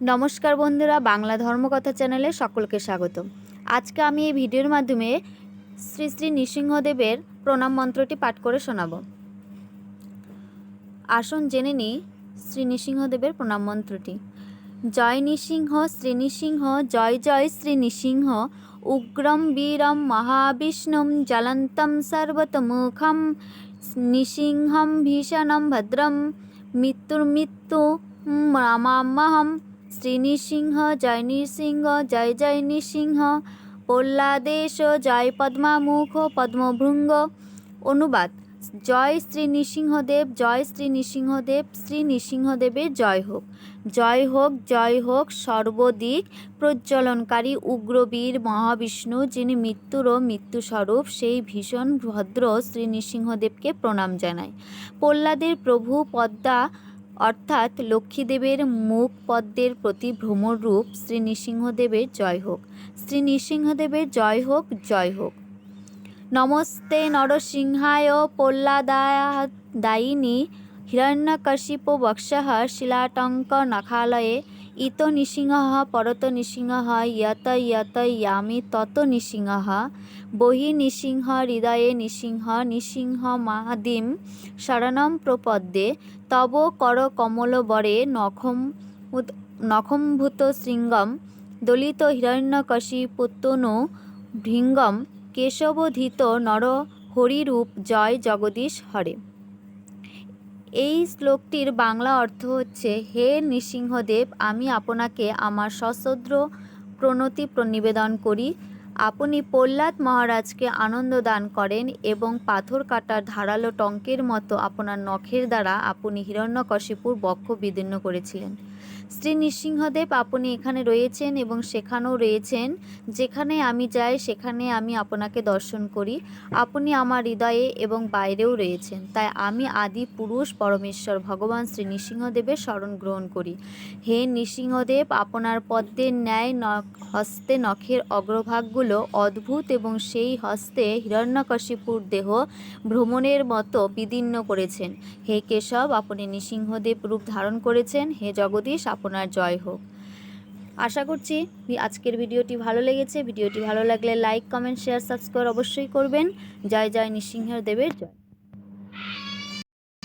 নমস্কার বন্ধুরা, বাংলা ধর্মকথা চ্যানেলে সকলকে স্বাগত আজকে আমি এই ভিডিওর মাধ্যমে শ্রী শ্রী নৃসিংহদেবের প্রণাম মন্ত্রটি পাঠ করে শোনাব। আসুন জেনে নিই শ্রী নৃসিংহদেবের প্রণাম মন্ত্রটি। জয় নৃসিংহ, শ্রী নৃসিংহ, জয় জয় শ্রী নৃসিংহ, উগ্রম বীরম মহাবিষ্ণুম জ্বলন্তম সর্বতমুখম, নৃসিংহম ভীষণম ভদ্রম মৃত্যুর্মৃত্যু রামাম্যহম শ্রী নৃসিংহ জয় নৃসিংহ, জয় জয় নৃসিংহ, প্রহ্লাদেশ, জয় পদ্মামুখ, পদ্মভৃঙ্গ। অনুবাদ, জয় শ্রী নৃসিংহদেব জয় শ্রী নৃসিংহদেব শ্রী নৃসিংহদেবের জয় হোক। জয় হোক জয় হোক, সর্বদিক প্রজ্বলনকারী উগ্রবীর মহাবিষ্ণু, যিনি মৃত্যুরও মৃত্যুস্বরূপ, সেই ভীষণ ভদ্র শ্রী নৃসিংহদেবকে প্রণাম জানায়। প্রহ্লাদের প্রভু পদ্মা অর্থাৎ লক্ষ্মীদেবের মুখ পদ্মের প্রতি ভ্রমর রূপ শ্রী নৃসিংহদেবের জয় হোক। শ্রী নৃসিংহদেবের জয় হোক জয় হোক। নমস্তে নরসিংহায় প্রহ্লাদায়িনী হিরণ্যকশিপ বক্ষ শিলাটঙ্ক নখালয়ে ইত নৃসিংহ পরত নৃসিংহ ইয়ত ইয়ত ইয়ামি তত নৃসিংহ। বহি নৃসিংহ হৃদয়ে নৃসিংহ নৃসিংহ মাদিম শরণম প্রপদ্যে। তব কর কমলবরে নখম নখম্ভূত শৃঙ্গম। দলিত হিরণ্যকশিপুত্তনো ভৃঙ্গম। কেশবধিত নর হরিরূপ জয় জগদীশ হরে। এই শ্লোকটির বাংলা অর্থ হচ্ছে হে নৃসিংহদেব আমি আপনাকে আমার সশ্রদ্র প্রণতি নিবেদন করি। আপনি প্রহ্লাদ মহারাজকে আনন্দ দান করেন এবং পাথর কাটার ধারালো টঙ্কের মতো আপনার নখের দ্বারা আপনি হিরণ্যকশিপুর বক্ষ বিদীর্ণ করেছিলেন। শ্রী নৃসিংহদেব আপনি এখানে রয়েছেন এবং সেখানেও রয়েছেন। যেখানে আমি যাই, সেখানে আমি আপনাকে দর্শন করি। আপনি আমার হৃদয়ে এবং বাইরেও রয়েছেন। তাই আমি আদি পুরুষ পরমেশ্বর ভগবান শ্রী নৃসিংহদেবের শরণ গ্রহণ করি। হে নৃসিংহদেব, আপনার পদ্মের ন্যায় হস্তে নখের অগ্রভাগগুলো অদ্ভুত এবং সেই হস্তে হিরণ্যকশিপুর দেহ ভ্রমণের মতো বিদীর্ণ করেছেন। হে কেশব, আপনি নৃসিংহদেব রূপ ধারণ করেছেন। হে জগদীশ, আপনার জয় হোক। আশা করছি আজকের ভিডিওটি ভালো লেগেছে। ভিডিওটি ভালো লাগলে লাইক, কমেন্ট, শেয়ার, সাবস্ক্রাইব অবশ্যই করবেন। জয় জয় নৃসিংহ দেবের জয়।